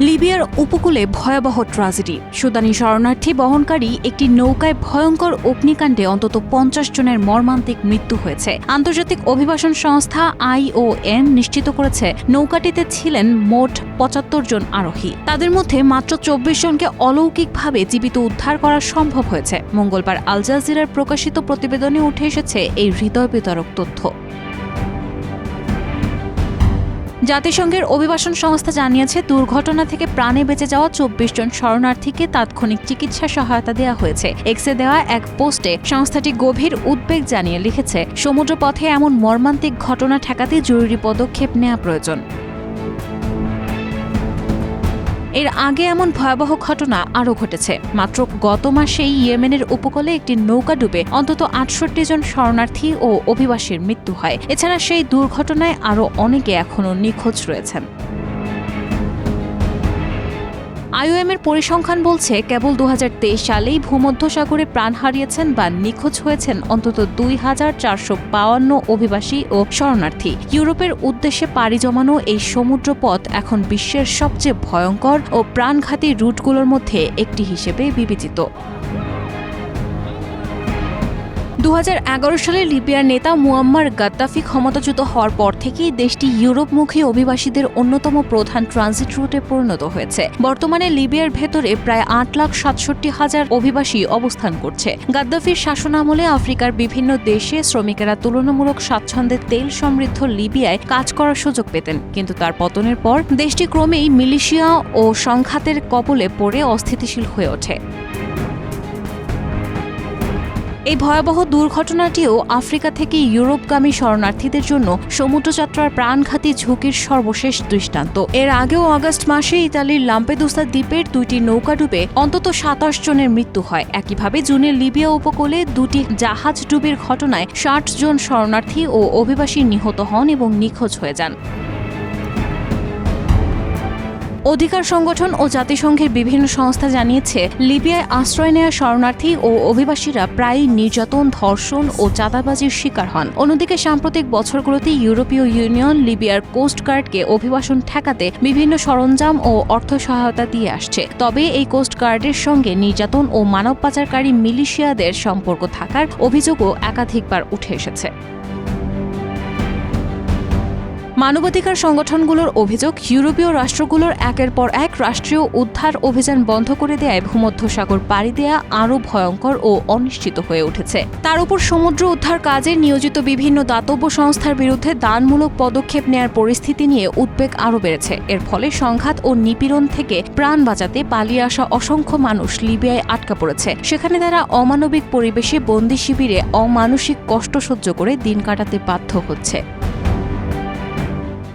লিবিয়ার উপকূলে ভয়াবহ ট্রাজেডি। সুদানি শরণার্থী বহনকারী একটি নৌকায় ভয়ঙ্কর অগ্নিকাণ্ডে অন্তত পঞ্চাশ জনের মর্মান্তিক মৃত্যু হয়েছে। আন্তর্জাতিক অভিবাসন সংস্থা আইওএম নিশ্চিত করেছে, নৌকাটিতে ছিলেন মোট পঁচাত্তর জন আরোহী। তাদের মধ্যে মাত্র চব্বিশ জনকে অলৌকিকভাবে জীবিত উদ্ধার করা সম্ভব হয়েছে। মঙ্গলবার আল জাজিরার প্রকাশিত প্রতিবেদনে উঠে এসেছে এই হৃদয় বিতরক তথ্য। জাতিসংঘের অভিবাসন সংস্থা জানিয়েছে, দুর্ঘটনা থেকে প্রাণে বেঁচে যাওয়া চব্বিশ জন শরণার্থীকে তাৎক্ষণিক চিকিৎসা সহায়তা দেওয়া হয়েছে। এক্সে দেওয়া এক পোস্টে সংস্থাটি গভীর উদ্বেগ জানিয়ে লিখেছে, সমুদ্রপথে এমন মর্মান্তিক ঘটনা ঠেকাতে জরুরি পদক্ষেপ নেওয়া প্রয়োজন। এর আগে এমন ভয়াবহ ঘটনা আরও ঘটেছে। মাত্র গত মাসেই ইয়েমেনের উপকূলে একটি নৌকা ডুবে অন্তত আটষট্টি জন শরণার্থী ও অভিবাসীর মৃত্যু হয়। এছাড়া সেই দুর্ঘটনায় আরও অনেকে এখনও নিখোঁজ রয়েছেন। আইওএমের পরিসংখ্যান বলছে, কেবল দু হাজার তেইশ সালেই ভূমধ্যসাগরে প্রাণ হারিয়েছেন বা নিখোঁজ হয়েছেন অন্তত দুই হাজার চারশো বাউান্ন অভিবাসী ও শরণার্থী। ইউরোপের উদ্দেশ্যে পাড়ি জমানো এই সমুদ্র পথ এখন বিশ্বের সবচেয়ে ভয়ঙ্কর ও প্রাণঘাতী রুটগুলোর মধ্যে একটি হিসেবে বিবেচিত। দু হাজার এগারো সালে লিবিয়ার নেতা মুয়াম্মার গাদ্দাফি ক্ষমতাচ্যুত হওয়ার পর থেকেই দেশটি ইউরোপমুখী অভিবাসীদের অন্যতম প্রধান ট্রানজিট রুটে পরিণত হয়েছে। বর্তমানে লিবিয়ার ভেতরে প্রায় আট লাখ সাতষট্টি হাজার অভিবাসী অবস্থান করছে। গাদ্দাফির শাসনামলে আফ্রিকার বিভিন্ন দেশে শ্রমিকেরা তুলনামূলক স্বাচ্ছন্দ্যে তেল সমৃদ্ধ লিবিয়ায় কাজ করার সুযোগ পেতেন, কিন্তু তার পতনের পর দেশটি ক্রমেই মিলিশিয়া ও সংঘাতের কবলে পড়ে অস্থিতিশীল হয়ে ওঠে। এই ভয়াবহ দুর্ঘটনাটিও আফ্রিকা থেকে ইউরোপগামী শরণার্থীদের জন্য সমুদ্রযাত্রার প্রাণঘাতী ঝুঁকির সর্বশেষ দৃষ্টান্ত। এর আগেও আগস্ট মাসে ইতালির লাম্পেদুসা দ্বীপের দুইটি নৌকা ডুবে অন্তত সাতাশ জনের মৃত্যু হয়। একইভাবে জুনে লিবিয়া উপকূলে দুটি জাহাজ ডুবির ঘটনায় ষাট জন শরণার্থী ও অভিবাসী নিহত হন এবং নিখোঁজ হয়ে যান। অধিকার সংগঠন ও জাতিসংঘের বিভিন্ন সংস্থা জানিয়েছে, লিবিয়ায় আশ্রয় নেওয়া শরণার্থী ও অভিবাসীরা প্রায়ই নির্যাতন, ধর্ষণ ও চাঁদাবাজির শিকার হন। অন্যদিকে সাম্প্রতিক বছরগুলোতে ইউরোপীয় ইউনিয়ন লিবিয়ার কোস্টগার্ডকে অভিবাসন ঠেকাতে বিভিন্ন সরঞ্জাম ও অর্থ সহায়তা দিয়ে আসছে। তবে এই কোস্টগার্ডের সঙ্গে নির্যাতন ও মানব পাচারকারী মিলিশিয়াদের সম্পর্ক থাকার অভিযোগও একাধিকবার উঠে এসেছে। মানবাধিকার সংগঠনগুলোর অভিযোগ, ইউরোপীয় রাষ্ট্রগুলোর একের পর এক রাষ্ট্রীয় উদ্ধার অভিযান বন্ধ করে দেয় ভূমধ্যসাগর পাড়ি দেয়া আরও ভয়ঙ্কর ও অনিশ্চিত হয়ে উঠেছে। তার উপর সমুদ্র উদ্ধার কাজে নিয়োজিত বিভিন্ন দাতব্য সংস্থার বিরুদ্ধে দানমূলক পদক্ষেপ নেয়ার পরিস্থিতি নিয়ে উদ্বেগ আরও বেড়েছে। এর ফলে সংঘাত ও নিপীড়ন থেকে প্রাণ বাঁচাতে পালিয়ে আসা অসংখ্য মানুষ লিবিয়ায় আটকা পড়েছে। সেখানে তারা অমানবিক পরিবেশে বন্দি শিবিরে অমানসিক কষ্ট সহ্য করে দিন কাটাতে বাধ্য হচ্ছে।